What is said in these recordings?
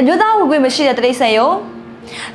အမျိုးသားဝင်ခွင့်မရှိတဲ့တရိတ်ဆန်ယုံ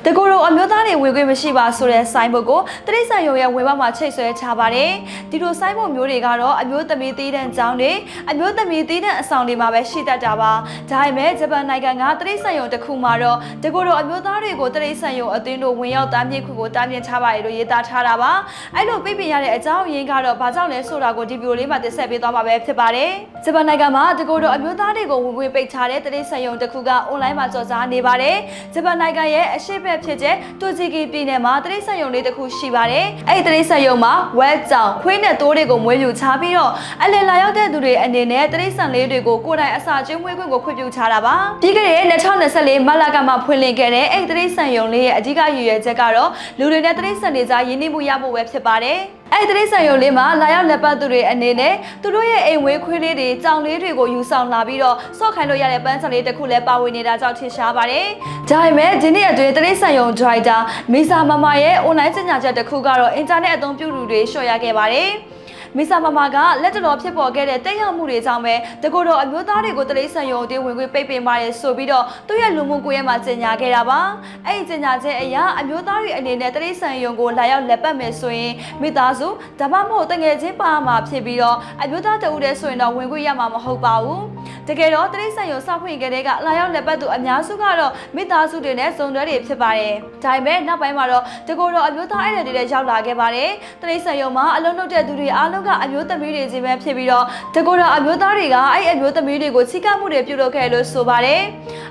တကူတို့အမျိုးသားတွေဝင်ခွင့်မရှိပါဆိုတဲ့စိုင်းဘုတ်ကိုတရိတ်ဆန်ယုံရဲ့ဝင်ပေါက်မှာချိတ်ဆွဲချပါတယ်ဒီလိုစိုင်းဘုတ်မျိုးတွေကတော့အမျိုးသမီးသီးတန့်ကျောင်းတွေအမျိုးသမီးသီးတန့်အဆောင်တွေမှာပဲရှိတတ်တာပါဒါပေမဲ့ဂျပန်နိုင်ငံကတရိတ်ဆန်ယုံတစ်ခုမှာတော့တကူတို့အမျိုးသားတွေကိုတရိတ်ဆန်ယုံအသင်းတို့ဝင်ရောက်တားမြစ်ခုကိုတားမြစ်ထားပါတယ်လို့ရေးသားထားတာပါအဲ့လိုပြပြရတဲ့အကြောင်းရင်းကတော့ဘာကြောင့်လဲဆိုတာကိုဒီဗီဒီယိုလေးမှာတင်ဆက်ပေးသွားမှာပဲဖြစ်ပါတယ်ဂျပန်နိုင်ငံမှာတကူတို့အမျိုးသားတွေကိုဝင်ဝင်ပိတ်ထားတဲ့တရိတ်ဆန်ယုံတစ်ခုကအွန်လိုင်းမှာကြော်ကြားနေပါတယ်ဂျပန်နိုင်ငံရဲ့အရှိတ်ဘက်ဖြစ်တဲ့တူဂျီကီပြည်နယ်မှာတရိတ်ဆန်ယုံလေးတစ်ခုရှိပါတယ်အဲ့ဒီတရိတ်ဆန်ယုံမှာဝက်ကြောင်ခွေးနဲ့တိုးတွေကိုမွေးမြူချပြီးတော့အလယ်လာရောက်တဲ့သူတွေအနေနဲ့တရိတ်ဆန်လေးတွေကိုကိုယ်တိုင်အစာကျွေးမွေးခွင့်ကိုခွင့်ပြုထားတာပါပြီးခဲ့တဲ့2024မတ်လကမှဖွင့်လှစ်ခဲ့တဲ့အဲ့ဒီတရိတ်ဆန်ယုံလေးရဲ့အဓိကရည်ရွယ်ချက်ကတော့လူတွေနဲ့တရိတ်ဆန်တွေကြားရင်းနှီးမှုရဖို့ပဲဖြစ်ပါတယ် အဲ့ဒီတရိတ်ဆန်ယုံလေးမှာလာရောက်လက်ပတ်သူတွေအနေနဲ့သူတို့ရဲ့အိမ်ဝေးခွေးလေးတွေကြောင်လေးတွေကိုယူဆောင်လာပြီးတော့စော့ခိုင်းလို့ရတဲ့ပန်းစံလေးတစ်ခုလည်းပါဝင်နေတာကြောင့်ထင်ရှားပါတယ်။ဒါပေမဲ့ဒီနေ့အတွင်းတရိတ်ဆန်ယုံဒရိုက်တာမီဆာမမရဲ့ online ကြေညာချက်တစ်ခုကတော့အင်တာနက်အသုံးပြုသူတွေရှော့ရခဲ့ပါတယ်။ မီဆာမမကလက်တော်ဖြစ်ပေါ်ခဲ့တဲ့တက်ရောက်မှုတွေကြောင့်ပဲတကူတော်အမျိုးသားတွေကိုတရိတ်ဆန်ယုံတွေဝင်ခွင့်ပိတ်ပင်ပါတယ်ဆိုပြီးတော့သူ့ရဲ့လူမှုကွန်ရက်မှာကြေညာခဲ့တာပါအဲ့ဒီကြေညာချက်အရအမျိုးသားတွေအနေနဲ့တရိတ်ဆန်ယုံကိုလာရောက်လက်ပတ်မယ်ဆိုရင်မိသားစုဒါမှမဟုတ်တငယ်ချင်းပါမှာဖြစ်ပြီးတော့အမျိုးသားတဦးတည်းဆိုရင်တော့ဝင်ခွင့်ရမှာမဟုတ်ပါဘူး တကယ်တော့တရိတ်ဆန်ယုံစောက်ခွင့်ကလေးကလာရောက်လက်ပတ်သူအများစုကတော့မိသားစုတွေနဲ့စုံတွဲတွေဖြစ်ပါတယ်ဒါပေမဲ့နောက်ပိုင်းမှာတော့တကူတော်အမျိုးသားအဲ့တဲ့တွေရောက်လာခဲ့ပါတယ်တရိတ်ဆန်ယုံမှာအလုံးလုံးတဲ့သူတွေအားလုံးကအမျိုးသမီးတွေချင်းပဲဖြစ်ပြီးတော့တကူတော်အမျိုးသားတွေကအဲ့အမျိုးသမီးတွေကိုချိကပ်မှုတွေပြုလုပ်ခဲ့လို့ဆိုပါတယ်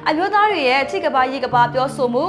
အမျိုးသားတွေရဲ့ချိကပါရေကပါပြောဆိုမှု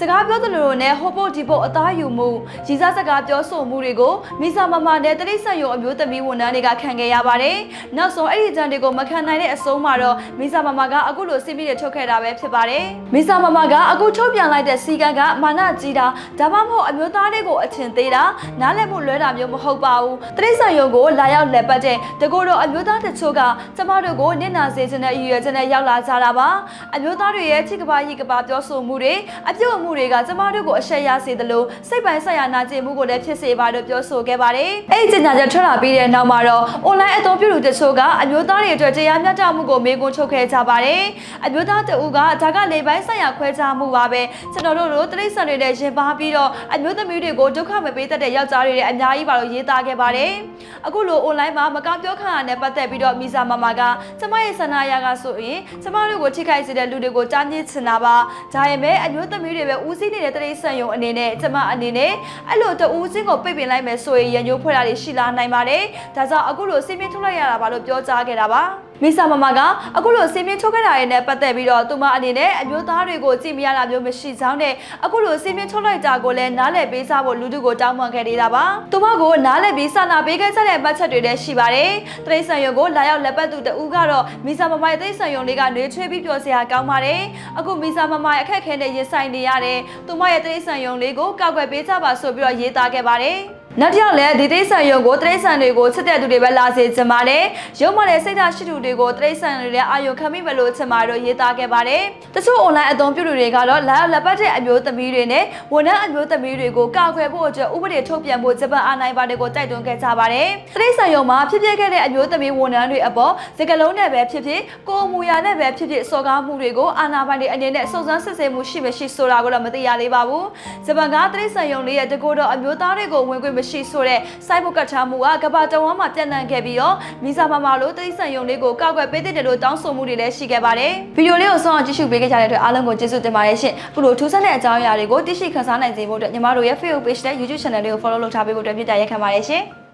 စကားပြောသလိုနဲ့ဟိုပို့ဒီပို့အသားယူမှုရည်စားစကားပြောဆိုမှုတွေကိုမိစာမမနဲ့တရိတ်ဆက်ရုံအမျိုးသမီးဝန်ထမ်းတွေကခံခဲ့ရပါတယ်။နောက်ဆုံးအဲ့ဒီကြံတွေကိုမခံနိုင်တဲ့အဆုံးမှာတော့မိစာမမကအခုလိုစီးပြီးထုတ်ခဲ့တာပဲဖြစ်ပါတယ်။မိစာမမကအခုထုတ်ပြန်လိုက်တဲ့စီကံကမာနကြီးတာဒါမှမဟုတ်အမျိုးသားတွေကိုအထင်သေးတာနားလည်မှုလွဲတာမျိုးမဟုတ်ပါဘူး။တရိတ်ဆက်ရုံကိုလာရောက်လက်ပတ်တဲ့တကူတော့အမျိုးသားတချို့ကကျမတို့ကိုနစ်နာစေခြင်းနဲ့ရည်ရွယ်ချက်နဲ့ရောက်လာကြတာပါ။အမျိုးသားတွေရဲ့ချစ်ကပါရီကပါပြောဆိုမှုတွေအပြုတ်မှုတွေကကျမတို့ကိုအရှက်ရစေသလိုစိတ်ပိုင်းဆိုင်ရာနာကျင်မှုကိုလည်းဖြစ်စေပါလို့ပြောဆိုခဲ့ပါတယ်။အဲ့ဒီကြေညာချက်ထွက်လာပြီးတဲ့နောက်မှာတော့ online အသုံးပြုသူတချို့ကအမျိုးသားတွေအတွက်တရားမျှတမှုကိုမေးခွန်းထုတ်ခဲ့ကြပါတယ်။အမျိုးသားတဦးကဒါကနေပိုင်းဆိုင်ရာခွဲခြားမှုပါပဲ။ကျွန်တော်တို့တို့တိရစ္ဆာန်တွေနဲ့ရင်ပါပြီးတော့အမျိုးသမီးတွေကိုဒုက္ခမပေးတတ်တဲ့ယောက်ျားတွေနဲ့အများကြီးပါလို့ရေးသားခဲ့ပါတယ်။အခုလို online မှာမကောင်းပြောခါရနဲ့ပတ်သက်ပြီးတော့မီဇာမမကကျမရဲ့ဆန္ဒရကဆိုရင်ကျမတို့ကိုထိခိုက်စေတဲ့လူတွေကိုကြားညစ်ချင်တာပါ။ဒါရင်ပဲအမျိုးသမီးတွေပဲဦးစီးနေတဲ့တရိတ်ဆန်ယုံအနေနဲ့ကျမအနေနဲ့အဲ့လိုတူးစင်းကိုပိတ်ပင်လိုက်မယ်ဆိုရင်ရန်ညိုးဖွဲ့တာတွေရှိလာနိုင်ပါတယ်။ဒါကြောင့်အခုလိုစီးပြင်းထုတ်လိုက်ရတာပါလို့ပြောကြားခဲ့တာပါ။ မိဆာမမကအခုလိုစီးပြင်းထုတ်ခဲ့တာရဲ့နဲ့ပတ်သက်ပြီးတော့သူမအနေနဲ့အမျိုးသားတွေကိုကြည့်မရတာမျိုးမရှိကြောင်းနဲ့အခုလိုစီးပြင်းထုတ်လိုက်ကြကိုလည်းနားလည်ပေးစားဖို့လူတို့ကိုတောင်းပန်ခဲ့နေတာပါ။သူမကိုနားလည်ပြီးစာနာပေးခဲ့ကြတဲ့ပတ်ချက်တွေလည်းရှိပါတယ်။တရိတ်ဆန်ယုံကိုလာရောက်လက်ပတ်သူတဦးကတော့မိဆာမမရဲ့တရိတ်ဆန်ယုံလေးကနေချွေးပြီးပြောစရာကောင်းပါတယ်။အခုမိဆာမမရဲ့အခက်ခဲနဲ့ရင်ဆိုင်နေရတဲ့သူမရဲ့တရိတ်ဆန်ယုံလေးကိုကောက်ွယ်ပေးကြပါဆိုပြီးတော့ရေးသားခဲ့ပါတယ်။ နောက်တစ်ယောက်လည်းဒီတိဆန်ရုံကိုတိဆန်တွေကိုချစ်တဲ့သူတွေပဲလာစေချင်ပါတယ်ရုံမတဲ့စိတ်ဓာတ်ရှိသူတွေကိုတိဆန်တွေလည်းအာရုံခံမိမလို့ချင်ပါတော့ရေးသားခဲ့ပါတယ်တချို့ online အသုံးပြုသူတွေကတော့လာလက်ပတ်တဲ့အမျိုးသမီးတွေနဲ့ဝန်ထမ်းအမျိုးသမီးတွေကိုကာကွယ်ဖို့အတွက်ဥပဒေထုတ်ပြန်ဖို့ဂျပန်အာဏာပိုင်တွေကိုတိုက်တွန်းခဲ့ကြပါတယ်တိဆန်ရုံမှာဖြစ်ပျက်ခဲ့တဲ့အမျိုးသမီးဝန်ထမ်းတွေအပေါ်စကလုံးနဲ့ပဲဖြစ်ဖြစ်ကိုအမူအရာနဲ့ပဲဖြစ်ဖြစ်စော်ကားမှုတွေကိုအာဏာပိုင်တွေအနေနဲ့စုံစမ်းစစ်ဆေးမှုရှိမရှိဆိုတာကိုတော့မသိရသေးပါဘူးဂျပန်ကတိဆန်ရုံတွေရဲ့တကူတော်အမျိုးသားတွေကိုဝင်ခွင့်မရှိဆိုတဲ့စိုက်ဖို့ကတ်ထားမှုကကမ္ဘာတဝန်းမှာပြန့်နှံ့ခဲ့ပြီးတော့မီဇာမာမာလိုတိရစ္ဆာန်ယုံလေးကိုကောက်ွယ်ပေးတဲ့တယ်လို့တောင်းဆိုမှုတွေလည်းရှိခဲ့ပါတယ်ဗီဒီယိုလေးကိုဆုံးအောင်ကြည့်ရှုပေးခဲ့ကြတဲ့အတွက်အားလုံးကိုကျေးဇူးတင်ပါတယ်ရှင်ခုလိုထူးဆန်းတဲ့အကြောင်းအရာတွေကိုသိရှိခန်းစားနိုင်စေဖို့အတွက်ညီမတို့ရဲ့ Facebook page နဲ့ YouTube channel လေးကို follow လုပ်ထားပေးဖို့အတွက်ပြည့်တရက်ခံပါတယ်ရှင်